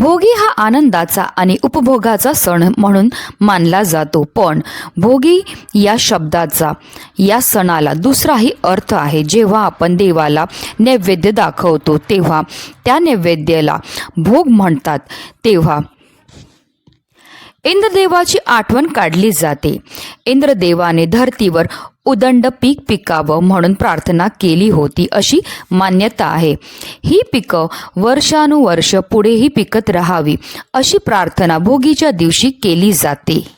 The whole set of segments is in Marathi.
भोगी हा आनंदाचा आणि उपभोगाचा सण म्हणून मानला जातो. पण भोगी या शब्दाचा या सणाला दुसराही अर्थ आहे. जेव्हा आपण देवाला नैवेद्य दाखवतो तेव्हा त्या नैवेद्याला भोग म्हणतात. तेव्हा इंद्रदेवाची आठवण काढली जाते. इंद्रदेवाने धरतीवर उदंड पीक पिकावं म्हणून प्रार्थना केली होती अशी मान्यता आहे. ही पिकं वर्षानुवर्ष पुढेही पिकत राहावी अशी प्रार्थना भोगीच्या दिवशी केली जाते.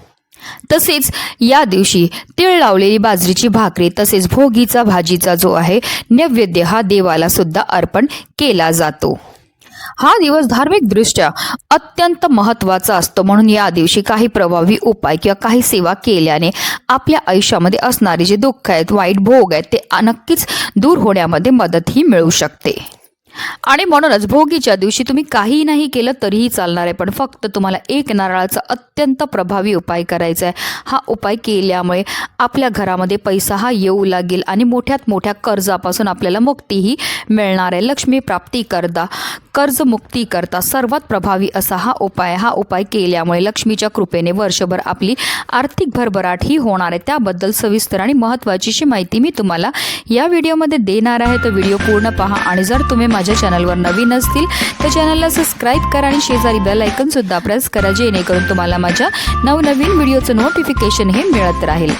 तसेच या दिवशी तीळ लावलेली बाजरीची भाकरी तसेच भोगीचा भाजीचा जो आहे नैवेद्य हा देवाला सुद्धा अर्पण केला जातो. हा दिवस धार्मिकदृष्ट्या अत्यंत महत्त्वाचा असतो. म्हणून या दिवशी काही प्रभावी उपाय किंवा काही सेवा केल्याने आपल्या आयुष्यामध्ये असणारे जे दुःख आहेत वाईट भोग आहेत ते नक्कीच दूर होण्यामध्ये मदतही मिळू शकते. आणि म्हणूनच भोगीच्या दिवशी तुम्ही काहीही नाही केलं तरीही चालणार आहे. पण फक्त तुम्हाला एक नारळाचा अत्यंत प्रभावी उपाय करायचा आहे. हा उपाय केल्यामुळे आपल्या घरामध्ये पैसा हा येऊ लागेल आणि मोठ्यात मोठ्या कर्जापासून आपल्याला मुक्तीही मिळणार आहे. लक्ष्मी प्राप्ती करता कर्जमुक्ती करता सर्वात प्रभावी असा हा उपाय हा उपाय केल्यामुळे लक्ष्मीच्या कृपेने वर्षभर आपली आर्थिक भरभराट ही होणार आहे. त्याबद्दल सविस्तर आणि महत्त्वाचीशी माहिती मी तुम्हाला या व्हिडिओमध्ये देणार आहे. तर व्हिडिओ पूर्ण पहा आणि जर तुम्ही माझ्या चॅनलवर नवीन असतील तर चॅनलला सबस्क्राईब करा आणि शेजारी बेल ऐकन सुद्धा प्रेस करा जेणेकरून तुम्हाला माझ्या नवनवीन व्हिडिओचं नोटिफिकेशन हे मिळत राहील.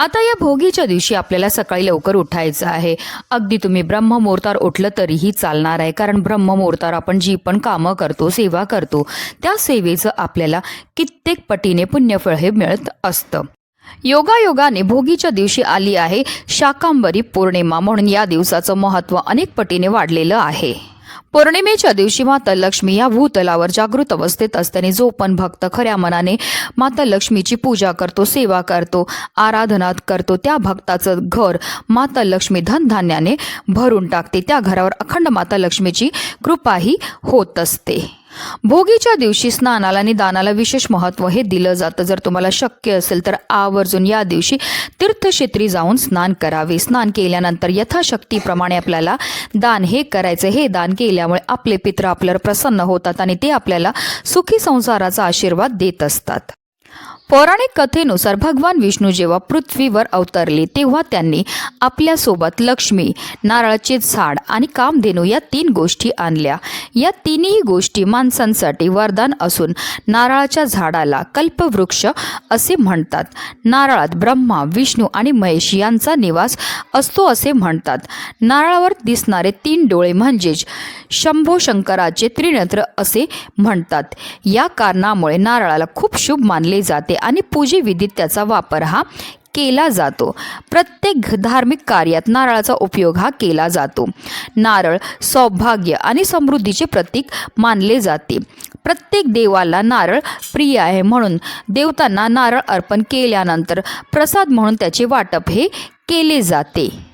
आता या भोगीच्या दिवशी आपल्याला सकाळी लवकर उठायचं आहे. अगदी तुम्ही ब्रह्ममुहूर्तावर उठलं तरीही चालणार आहे कारण ब्रह्ममुहूर्तावर आपण जी पण कामं करतो सेवा करतो त्या सेवेचं आपल्याला कित्येक पटीने पुण्यफळ हे मिळत असतं. योगायोगाने भोगीच्या दिवशी आली आहे शाकांबरी पौर्णिमा म्हणून या दिवसाचं महत्त्व अनेक पटीने वाढलेलं आहे. पौर्णिमेच्या दिवशी माता लक्ष्मी या भूतलावर जागृत अवस्थेत असताना जो पण भक्त खऱ्या मनाने माता लक्ष्मीची पूजा करतो सेवा करतो आराधना करतो त्या भक्ताचं घर माता लक्ष्मी धनधान्याने भरून टाकते. त्या घरावर अखंड माता लक्ष्मीची कृपाही होत असते. भोगीच्या दिवशी स्नानाला आणि दानाला विशेष महत्त्व हे दिलं जातं. जर तुम्हाला शक्य असेल तर आवर्जून या दिवशी तीर्थक्षेत्री जाऊन स्नान करावे. स्नान केल्यानंतर यथाशक्तीप्रमाणे आपल्याला दान हे करायचं. हे दान केल्यामुळे आपले पित्र आपल्यावर प्रसन्न होतात आणि ते आपल्याला सुखी संसाराचा आशीर्वाद देत असतात. पौराणिक कथेनुसार भगवान विष्णू जेव्हा पृथ्वीवर अवतरले तेव्हा त्यांनी आपल्यासोबत लक्ष्मी नारळाचे झाड आणि कामधेनू या तीन गोष्टी आणल्या. या तिन्ही गोष्टी माणसांसाठी वरदान असून नारळाच्या झाडाला कल्पवृक्ष असे म्हणतात. नारळात ब्रह्मा विष्णू आणि महेश यांचा निवास असतो असे म्हणतात. नारळावर दिसणारे तीन डोळे म्हणजेच शंभो शंकराचे त्रिनेत्र असे म्हणतात. या कारणामुळे नारळाला खूप शुभ मानले जाते आणि पूजेविधीत त्याचा वापर हा केला जातो. प्रत्येक धार्मिक कार्यात नारळाचा उपयोग हा केला जातो. नारळ सौभाग्य आणि समृद्धीचे प्रतीक मानले जाते. प्रत्येक देवाला नारळ प्रिय आहे म्हणून देवतांना नारळ अर्पण केल्यानंतर प्रसाद म्हणून त्याचे वाटप हे केले जाते.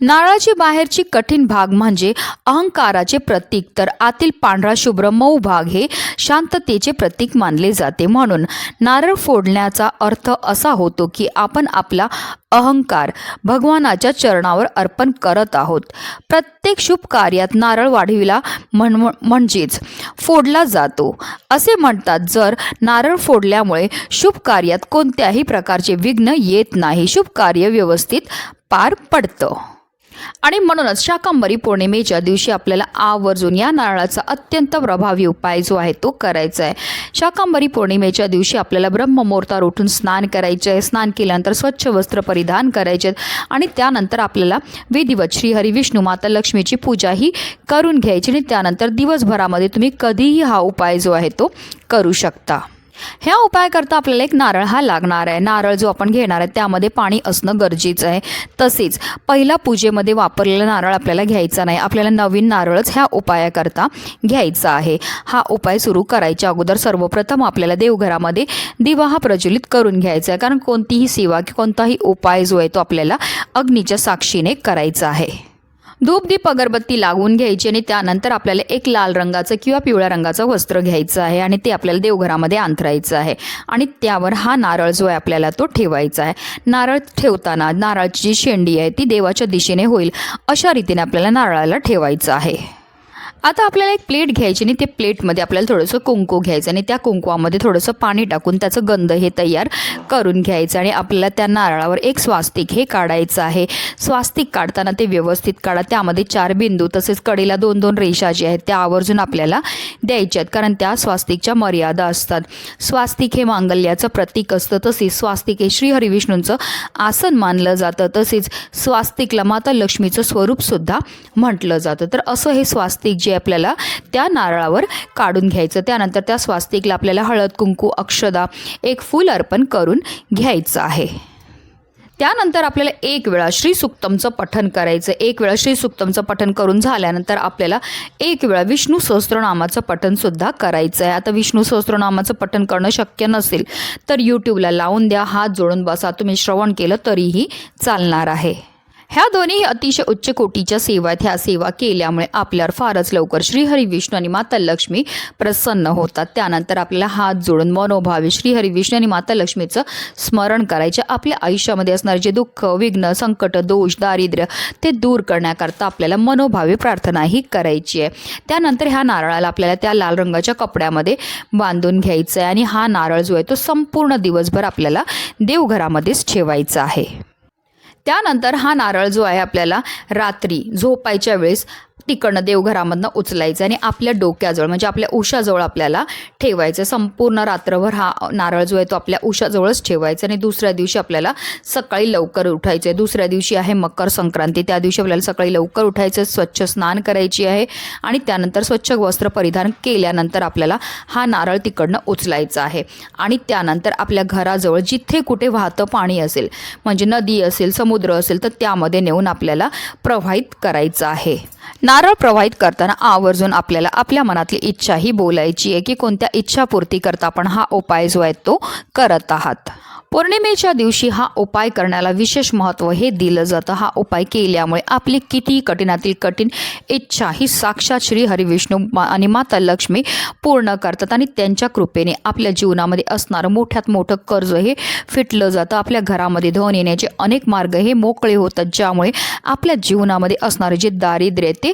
नारळाची बाहेरची कठीण भाग म्हणजे अहंकाराचे प्रतीक. तर आतील पांढरा शुभ्र मऊ भाग हे शांततेचे प्रतीक मानले जाते. म्हणून नारळ फोडण्याचा अर्थ असा होतो की आपण आपला अहंकार भगवानाच्या चरणावर अर्पण करत आहोत. प्रत्येक शुभ कार्यात नारळ वाढविला म्हण म्हणजेच फोडला जातो. असे म्हणतात जर नारळ फोडल्यामुळे शुभ कार्यात कोणत्याही प्रकारचे विघ्न येत नाही शुभ कार्य व्यवस्थित पार पडतं. आणि म्हणूनच शाकंभरी पौर्णिमेच्या दिवशी आपल्याला आवर्जून या नारळाचा अत्यंत प्रभावी उपाय जो आहे तो करायचा आहे. शाकंभरी पौर्णिमेच्या दिवशी आपल्याला ब्रह्ममुहूर्तावर उठून स्नान करायचे आहे स्नान केल्यानंतर स्वच्छ वस्त्र परिधान करायचे आहेत आणि त्यानंतर आपल्याला विधिवत श्री हरिविष्णू माता लक्ष्मीची पूजाही करून घ्यायची आणि त्यानंतर दिवसभरामध्ये तुम्ही कधीही हा उपाय जो आहे तो करू शकता. ह्या उपायाकरता आपल्याला एक नारळ हा लागणार आहे. नारळ जो आपण घेणार आहे त्यामध्ये पाणी असणं गरजेचं आहे. तसेच पहिला पूजेमध्ये वापरलेला नारळ आपल्याला घ्यायचा नाही. आपल्याला नवीन नारळच ह्या उपायाकरता घ्यायचा आहे. हा उपाय सुरू करायच्या अगोदर सर्वप्रथम आपल्याला देवघरामध्ये दिवा हा प्रज्वलित करून घ्यायचा आहे. कारण कोणतीही सेवा की कोणताही उपाय जो आहे तो आपल्याला अग्नीच्या साक्षीने करायचा आहे. धूपदीप अगरबत्ती लागवून घ्यायची आणि त्यानंतर आपल्याला एक लाल रंगाचं किंवा पिवळ्या रंगाचं वस्त्र घ्यायचं आहे आणि ते आपल्याला देवघरामध्ये अंथरायचं आहे. आणि त्यावर हा नारळ जो आहे आपल्याला तो ठेवायचा आहे. नारळ ठेवताना नारळाची जी शेंडी आहे ती देवाच्या दिशेने होईल अशा रीतीने आपल्याला नारळाला ठेवायचं आहे. आता आपल्याला एक प्लेट घ्यायची आणि ते प्लेटमध्ये आपल्याला थोडंसं कुंकू घ्यायचं आणि त्या कुंकवामध्ये थोडंसं पाणी टाकून त्याचं गंध हे तयार करून घ्यायचं आणि आपल्याला त्या नारळावर एक स्वास्तिक हे काढायचं आहे. स्वास्तिक काढताना ते व्यवस्थित काढा. त्यामध्ये चार बिंदू तसेच कडेला दोन दोन रेषा जे आहेत त्या आवर्जून आपल्याला द्यायच्या आहेत. कारण त्या स्वास्तिकच्या मर्यादा असतात. स्वास्तिक हे मांगल्याचं प्रतीक असतं. तसेच स्वास्तिक हे श्री हरिविष्णूंचं आसन मानलं जातं. तसेच स्वास्तिकला माता लक्ष्मीचं स्वरूपसुद्धा म्हटलं जातं. तर असं हे स्वास्तिक जे आपल्याला त्या नारळावर काढून घ्यायचं. त्यानंतर त्या स्वास्तिकला आपल्याला हळद कुंकू अक्षदा एक फूल अर्पण करून घ्यायचं आहे. त्यानंतर आपल्याला एक वेळा श्री सुक्तमचं पठन करायचं. एक वेळा श्री सुक्तमचं पठन करून झाल्यानंतर आपल्याला एक वेळा विष्णू सहस्त्रनामाचं पठनसुद्धा करायचं आहे. आता विष्णू सहस्त्रनामाचं पठन करणं शक्य नसेल तर यूट्यूबला लावून द्या. हात जोडून बसा. तुम्ही श्रवण केलं तरीही चालणार आहे. ह्या दोन्ही अतिशय उच्च कोटीच्या सेवा आहेत. ह्या सेवा केल्यामुळे आपल्यावर फारच लवकर श्रीहरी विष्णू आणि माता लक्ष्मी प्रसन्न होतात. त्यानंतर आपल्याला हात जोडून मनोभावे श्रीहरी विष्णू आणि माता लक्ष्मीचं स्मरण करायचे. आपल्या आयुष्यामध्ये असणारे जे दुःख विघ्न संकट दोष दारिद्र्य ते दूर करण्याकरता आपल्याला मनोभावे प्रार्थना ही करायची आहे. त्यानंतर ह्या नारळाला आपल्याला त्या लाल रंगाच्या कपड्यामध्ये बांधून घ्यायचं आहे आणि हा नारळ जो आहे तो संपूर्ण दिवसभर आपल्याला देवघरामध्येच ठेवायचा आहे. त्यानंतर हा नारळ जो आहे आपल्याला रात्री झोपायच्या वेळेस तिकडनं देवघरामधनं उचलायचं आणि आपल्या डोक्याजवळ म्हणजे आपल्या उशाजवळ आपल्याला ठेवायचं. संपूर्ण रात्रभर हा नारळ जो आहे तो आपल्या उशाजवळच ठेवायचा आणि दुसऱ्या दिवशी आपल्याला सकाळी लवकर उठायचं आहे दुसऱ्या दिवशी आहे मकर संक्रांती. त्या दिवशी आपल्याला सकाळी लवकर उठायचं स्वच्छ स्नान करायची आहे आणि त्यानंतर स्वच्छ वस्त्र परिधान केल्यानंतर आपल्याला हा नारळ तिकडनं उचलायचा आहे. आणि त्यानंतर आपल्या घराजवळ जिथे कुठे वाहतं पाणी असेल म्हणजे नदी असेल समुद्र असेल तर त्यामध्ये नेऊन आपल्याला प्रवाहित करायचं आहे. नारळ प्रवाहित करताना आवर्जून आपल्याला आपल्या मनातली इच्छा ही बोलायची आहे की कोणत्या इच्छापूर्ती करता आपण हा उपाय जो आहे तो करत आहात. पौर्णिमेच्या दिवशी हा उपाय करण्याला विशेष महत्त्व हे दिलं जातं. हा उपाय केल्यामुळे आपली किती कठीणातील कठीण इच्छा ही साक्षात श्री हरिविष्णू आणि माता लक्ष्मी पूर्ण करतात आणि त्यांच्या कृपेने आपल्या जीवनामध्ये असणारं मोठ्यात मोठं कर्ज हे फिटलं जातं. आपल्या घरामध्ये धन येण्याचे अनेक मार्ग हे मोकळे होतात ज्यामुळे आपल्या जीवनामध्ये असणारे जे दारिद्र्य ते